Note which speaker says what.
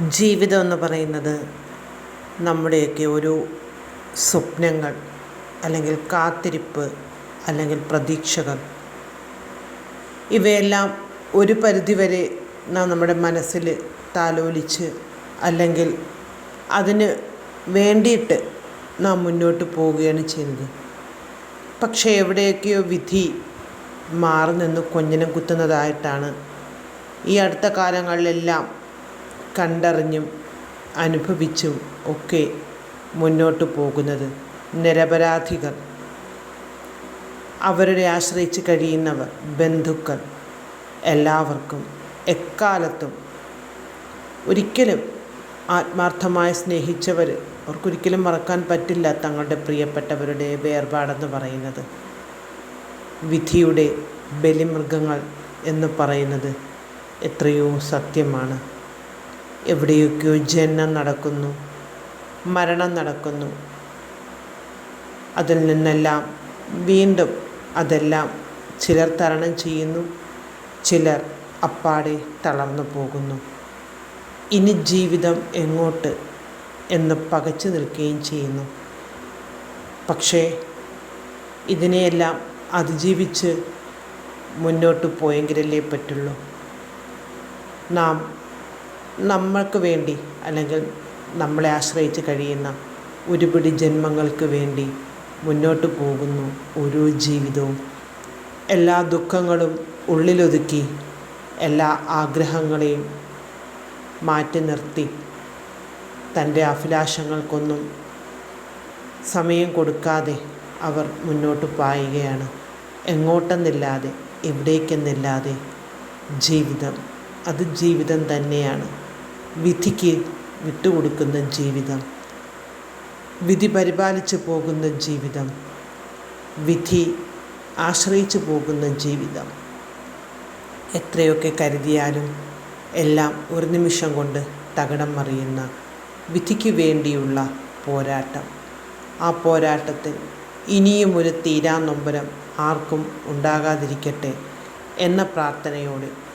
Speaker 1: ജീവിതം എന്ന് പറയുന്നത് നമ്മുടെയൊക്കെ ഒരു സ്വപ്നങ്ങൾ അല്ലെങ്കിൽ കാത്തിരിപ്പ് അല്ലെങ്കിൽ പ്രതീക്ഷകൾ. ഇവയെല്ലാം ഒരു പരിധിവരെ നാം നമ്മുടെ മനസ്സിൽ താലോലിച്ച് അല്ലെങ്കിൽ അതിന് വേണ്ടിയിട്ട് നാം മുന്നോട്ട് പോവുകയാണ് ചെയ്യുന്നത്. പക്ഷേ എവിടെയൊക്കെയോ വിധി മാറി നിന്ന് കൊഞ്ഞനം കുത്തുന്നതായിട്ടാണ് ഈ അടുത്ത കാലങ്ങളിലെല്ലാം കണ്ടറിഞ്ഞും അനുഭവിച്ചും ഒക്കെ മുന്നോട്ട് പോകുന്നത് നിരപരാധികൾ. അവരുടെ ആശ്രയിച്ച് കഴിയുന്നവർ ബന്ധുക്കൾ. എല്ലാവർക്കും എക്കാലത്തും ഒരിക്കലും ആത്മാർത്ഥമായി സ്നേഹിച്ചവർ അവർക്കൊരിക്കലും മറക്കാൻ പറ്റില്ല തങ്ങളുടെ പ്രിയപ്പെട്ടവരുടെ വേർപാടെന്ന് പറയുന്നത്. വിധിയുടെ ബലിമൃഗങ്ങൾ എന്ന് പറയുന്നത് എത്രയോ സത്യമാണ്. എവിടെയൊക്കെയോ ജനനം നടക്കുന്നു മരണം നടക്കുന്നു. അതിൽ നിന്നെല്ലാം വീണ്ടും അതെല്ലാം ചിലർ തരണം ചെയ്യുന്നു ചിലർ അപ്പാടെ തളർന്നു പോകുന്നു. ഇനി ജീവിതം എങ്ങോട്ട് എന്ന് പകച്ചു നിൽക്കുകയും ചെയ്യുന്നു. പക്ഷേ ഇതിനെയെല്ലാം അതിജീവിച്ച് മുന്നോട്ട് പോയെങ്കിലല്ലേ പറ്റുള്ളൂ. നാം നമ്മൾക്ക് വേണ്ടി അല്ലെങ്കിൽ നമ്മളെ ആശ്രയിച്ച് കഴിയുന്ന ഒരുപിടി ജന്മങ്ങൾക്ക് വേണ്ടി മുന്നോട്ട് പോകുന്നു ഓരോ ജീവിതവും. എല്ലാ ദുഃഖങ്ങളും ഉള്ളിലൊതുക്കി എല്ലാ ആഗ്രഹങ്ങളെയും മാറ്റി നിർത്തി തന്റെ അഭിലാഷങ്ങൾക്കൊന്നും സമയം കൊടുക്കാതെ അവർ മുന്നോട്ട് പായുകയാണ്. എങ്ങോട്ടെന്നില്ലാതെ എവിടേക്കെന്നില്ലാതെ ജീവിതം അത് ജീവിതം തന്നെയാണ്. വിധിക്ക് വിട്ടുകൊടുക്കുന്ന ജീവിതം. വിധി പരിപാലിച്ചു പോകുന്ന ജീവിതം. വിധി ആശ്രയിച്ചു പോകുന്ന ജീവിതം. എത്രയൊക്കെ കരുതിയാലും എല്ലാം ഒരു നിമിഷം കൊണ്ട് തകടം മറിയുന്ന വിധിക്ക് വേണ്ടിയുള്ള പോരാട്ടം. ആ പോരാട്ടത്തിൽ ഇനിയും ഒരു തീരാ നൊമ്പരം ആർക്കും ഉണ്ടാകാതിരിക്കട്ടെ എന്ന പ്രാർത്ഥനയോടെ